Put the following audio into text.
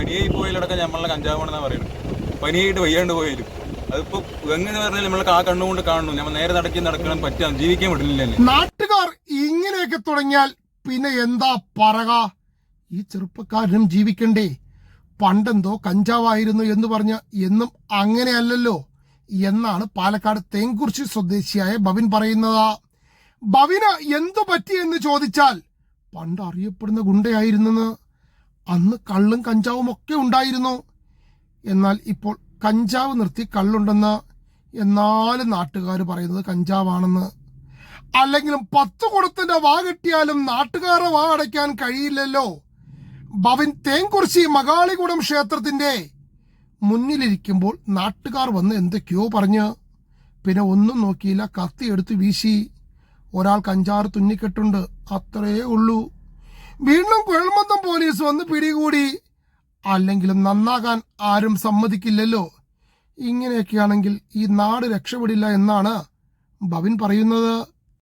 പനിയായി പോയാലടക്കം നമ്മളെ കഞ്ചാവാണെന്നാ പറയുന്നത് പനിയായിട്ട് വയ്യാണ്ട് പോയാലും. അതിപ്പോ എങ്ങനെ പറഞ്ഞാൽ നമ്മളെ ആ കണ്ണുകൊണ്ട് കാണുന്നു നമ്മൾ നേരെ നടക്കി നടക്കണം പറ്റാം ജീവിക്കാൻ പറ്റില്ല നാട്ടുകാർ ഇങ്ങനെയൊക്കെ തുടങ്ങിയാൽ പിന്നെ എന്താ പറക? ഈ ചെറുപ്പക്കാരനും ജീവിക്കണ്ടേ. പണ്ടെന്തോ കഞ്ചാവായിരുന്നു എന്ന് പറഞ്ഞ എന്നും അങ്ങനെയല്ലല്ലോ. എന്നാണ് പാലക്കാട് തേങ്കുറിശി സ്വദേശിയായ ബവിൻ പറയുന്നത്. ബവിന് എന്തു പറ്റിയെന്ന് ചോദിച്ചാൽ പണ്ട് അറിയപ്പെടുന്ന ഗുണ്ടയായിരുന്നെന്ന്. അന്ന് കള്ളും കഞ്ചാവും ഒക്കെ ഉണ്ടായിരുന്നു. എന്നാൽ ഇപ്പോൾ കഞ്ചാവ് നിർത്തി കള്ളുണ്ടെന്ന് എന്നാലും നാട്ടുകാർ പറയുന്നത് കഞ്ചാവാണെന്ന്. അല്ലെങ്കിലും പത്ത് കുടത്തിന്റെ വാ കിട്ടിയാലും നാട്ടുകാരെ വാ അടയ്ക്കാൻ കഴിയില്ലല്ലോ. ഭവൻ തേങ്കുറിശി മകാളികുടം ക്ഷേത്രത്തിന്റെ മുന്നിലിരിക്കുമ്പോൾ നാട്ടുകാർ വന്ന് എന്തൊക്കെയോ പറഞ്ഞ്. പിന്നെ ഒന്നും നോക്കിയില്ല കത്തി എടുത്ത് വീശി. ഒരാൾ കഞ്ചാറ് തുന്നിക്കെട്ടുണ്ട് അത്രയേ ഉള്ളൂ. വീണ്ടും കുഴൽമന്ദം പോലീസ് വന്ന് പിടികൂടി. അല്ലെങ്കിലും നന്നാകാൻ ആരും സമ്മതിക്കില്ലല്ലോ. ഇങ്ങനെയൊക്കെയാണെങ്കിൽ ഈ നാട് രക്ഷപ്പെടില്ല എന്നാണ് ഭവിൻ പറയുന്നത്.